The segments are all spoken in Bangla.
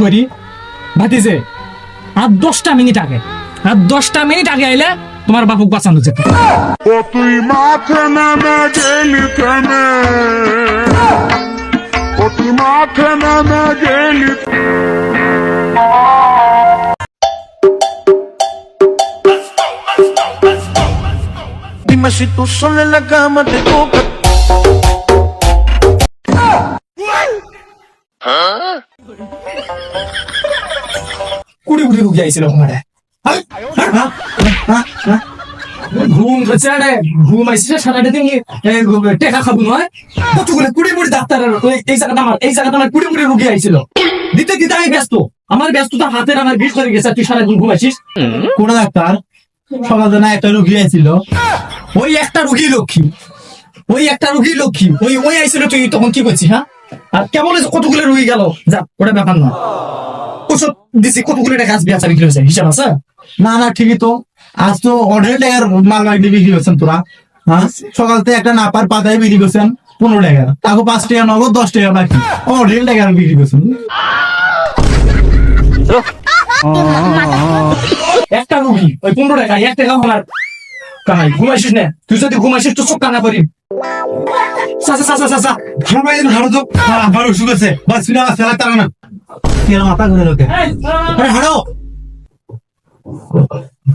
সরি। ভাতিজে আর দশটা মিনিট আগে আর দশটা মিনিট আগে আইলে তোমার বাপুক বাঁচানো যেত। ও তুই মাঠে নেমে গেলি থেমে ও তুই মাঠে নেমে গেলি Dime si tú sola en la cama te toca. কুড়ি কুড়ি রুগী আইছিল ঘুমারে ঘুম ঘুম টেকা নয়। কুড়ি কুড়ি ডাক্তার এই জায়গাটা আমার, এই জায়গাটা আমার কুড়ি কুড়ি রুগী আইছিল। দিতে দিতে আমি ব্যস্ত। আমার ব্যস্ততা হাতের, আমার বিষ করে গেছে। তুই সারাদিন ঘুমাইছিস কোন ডাক্তার? সকালে না একটা রুগী আইছিল। ওই একটা রুগী লক্ষ্মী। ওই একটা রুগী লক্ষ্মী। ওই ওই আইছিল তুই, তখন কি করছিস হ্যাঁ? আর যে কতগুলো রুগী গেল? যা, ওটা ব্যাপার না। ওষুধ দিছি টাকা বিক্রি হয়েছে? হিসাব আছে? না না ঠিকই তো। আজ তো অর্ডার টাকার মাল বিক্রি করছেন তোরা। হ্যাঁ সকাল থেকে একটা নাপার পাতায় বিক্রি করছেন পনেরো টাকা। তাকে পাঁচ টাকা নগদ দশ টাকা বাকি। অর্ডার বিক্রি করছেন। একটা রুগী ওই পনেরো টাকা এক টাকা আমার কামাই। ঘুমাইছিস না? তুই যদি ঘুমাইছিস তো চোখ কানা করি চাচা চাচা আমার এই হাড়ো তো। আবার অসুখ আছে। বাস ফিরে তারা না। মাথা ঘুরে লোকে। আরে হাড়ো।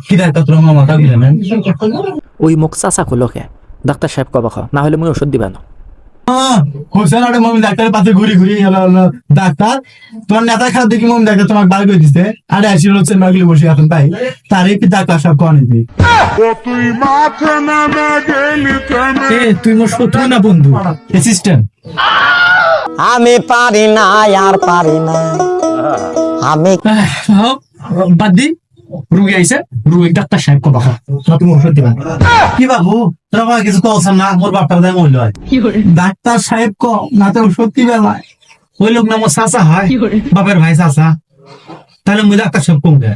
কি ডাক্তার তোর মাথা ঘুরে না ওই মুখ চাচা খুলকে ডাক্তার সাহেব কব খাও না হলে মুই ওষুধ দিবা না। হোসেন আরে মমি ডাক্তারের পাশে ঘুরি ঘুরি হলো হলো ডাক্তার তোমার নেতা খারাপ দেখি মমি ডাক্তার তোমাকে বার করে দিছে। আরে আসি মাগলি বসে আছেন তাই তার এই ডাক্তার সব কনে দি তুই নেমে গেলি এ তুই মোর শত্রু না বন্ধু? অ্যাসিস্ট্যান্ট আমি পারি না আর পারি না। আমি বাদ দি। রুগী আইছে। রুগী ডাক্তার সাহেব কবা। না তুমি ওষুধ দিবা। কি বাবু? তোরা আমার কিছু কলছেন না মোর বাপটার দায় মূল্য হয় ডাক্তার সাহেব ক না তো সত্যি বেলায় ওই লোক না মোর চাচা হয়। বাপের ভাই চাচা। তাহলে মুই ডাক্তার সাহেব কম গে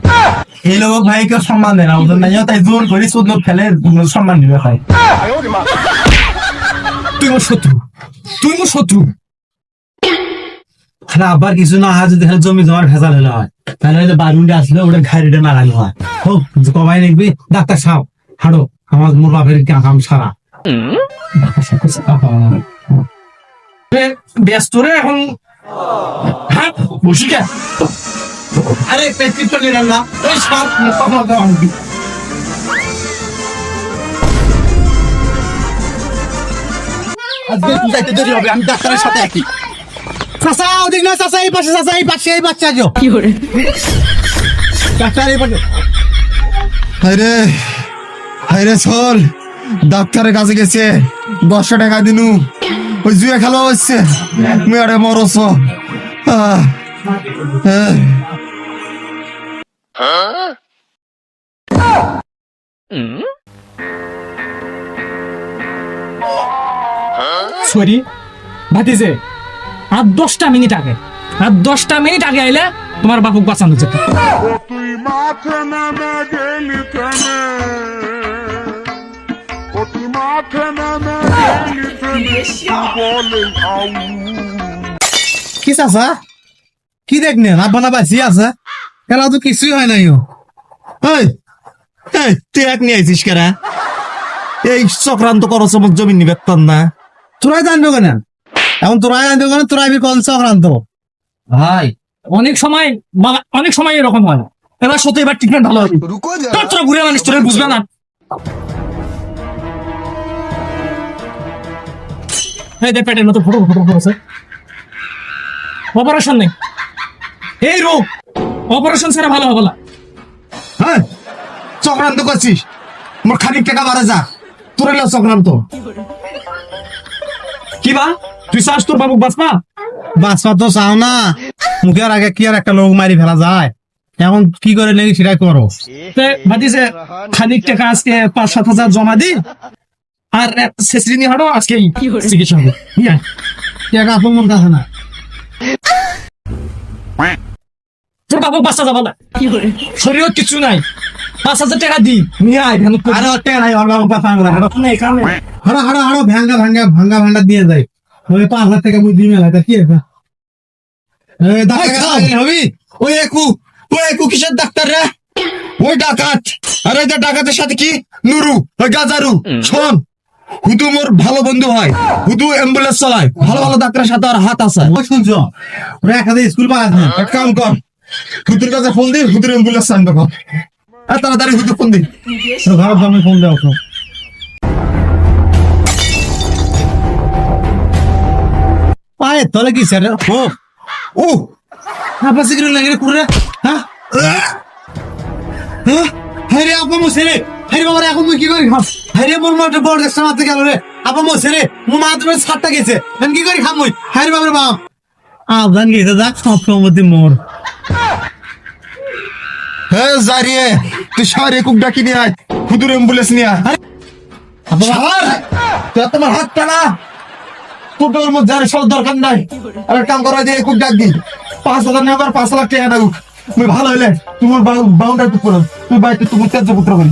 এই লোক ভাই কেউ সম্মান দেয় না ওদের নাই তাই জোর করি সুদ লোক ফেলে সম্মান দিবে ভাই তুই মোর শত্রু। তুই মোর শত্রু। তাহলে আবার কিছু না হয়, যদি জমি জমার ভেজাল হলে হয়। তাহলে যে বারুন্ডে আসলে ওটা ঘাড়িটা নাড়ানো হয়। হোক কমাই দেখবি। ডাক্তার সাহেব হাড়ো আমার মোর বাপের কাম সারা। ব্যস্ত রে এখন। আরে নিলেন না। যাইতে দেরি হবে, আমি ডাক্তারের সাথে একই। চাচা ওদিক না চাচা এই পাশে চাচা এই পাশে এই বাচ্চা আজো ডাক্তার এই পাশে। হাইরে হাইরে চল ডাক্তারের কাছে গেছে। দশশো টাকা দিনু। ওই জুয়ে খেলা হচ্ছে। মেয়ারে মরস আহ, আহ। সরি ভাতিজে। আর দশটা মিনিট আগে। আর দশটা মিনিট আগে আইলে তোমার বাপুক বাঁচানো যেত। কি চাচা? কি দেখনে? আব্বা না বাঁচি আছে? খেলা তো কিছুই হয় নাই ও। এই এই তুই এক নিয়ে আইছিস কেরা এই চক্রান্ত করছ আমার জমি নিবেতন না। তোরাই জানবে কেন? এখন তোরাই জানবে কেন তোরাই বি কোন চক্রান্ত ভাই অনেক সময় অনেক সময় এরকম হয়। এবার সত্যি এবার ট্রিটমেন্ট ভালো হবে। তোর তোরা ঘুরে মানুষ তোরা বুঝবে না। এই দেখ পেটের মতো ফটো ফটো ফটো অপারেশন নেই। এই রোগ অপারেশন ছাড়া ভালো হবে না। হ্যাঁ? চক্রান্ত করছিস। মোর খানিক টাকা বাড়ে যা। তোর চক্রান্ত। কি বা? তুই চাস তোর বাবুক বাঁচবা? বাঁচবা তো চাও না। মুখের আগে কি আর একটা লোক মারি ফেলা যায়? এখন কি করে নাকি সেটাই করো। তে ভাতিছে খানিক টাকা আজকে পাঁচ সাত হাজার জমা দি আর শেষরি নিয়ে হাঁটো আজকে চিকিৎসা হবে। টাকা তো কাছে না। তোর বাবু বাচ্চা যাবা না। শরীরত কিছু নাই। পাঁচ হাজার টাকা দি নিয়ে আয় ভ্যান আরে টাকা নাই ওর বাবু এখানে। হাড়ো হাড়ো হাড়ো ভাঙ্গা ভাঙ্গা ভাঙ্গা ভাঙ্গা দিয়ে যায়। ওই পাঁচ হাজার টাকা কি হবি? ওই একু ওই একু কিসের ডাক্তার রে? ওই ডাকাত। আর ওই ডাকাতের সাথে কি? নুরু ওই গাজারু। শোন হুদু মোর ভালো বন্ধু হয়। হুদু অ্যাম্বুলেন্স চালায়। ভালো ভালো ডাক্তারের সাথে আর হাত আছে। শুনছ? ওরা এখানে স্কুল পাস না এক কাম কর হুদুর কাছে ফোন দি হুদুর অ্যাম্বুলেন্স আনবে কর। আর তাড়াতাড়ি হুদু ফোন দি। ঘর দামে ফোন দাও তলে কি স্যার? ও ও আপা সিগারেট লাগে হ্যাঁ? হ্যাঁ? হ্যাঁ আপা মো ছেলে হ্যাঁ বাবা এখন মুই কি করি? খাম হ্যাঁ মোর মাঠে বড় দেখছ মারতে গেল রে। আপা মো ছেলে মো মাত্র ছাড়টা গেছে। আমি কি করি খাম মুই? হ্যাঁ বাবার বাপ। আজান গেছে যাক সব সম্মতি মোর। হ্যাঁ জারিয়ে তুই সারে কুক ডাকি নিয়ে আয়। হুদুর অ্যাম্বুলেন্স নিয়ে আয়। তুই তোমার হাত টানা। কুটোর মধ্যে আর সব দরকার নাই। আর কাম করা দিয়ে খুব ডাক দি পাঁচ হাজার নেবার পাঁচ লাখ টাকা নাগুক। তুমি ভালো হইলে, তোমার বাউন্ডারি করো। তুমি বাড়িতে তুমি তেজ পুত্র করি।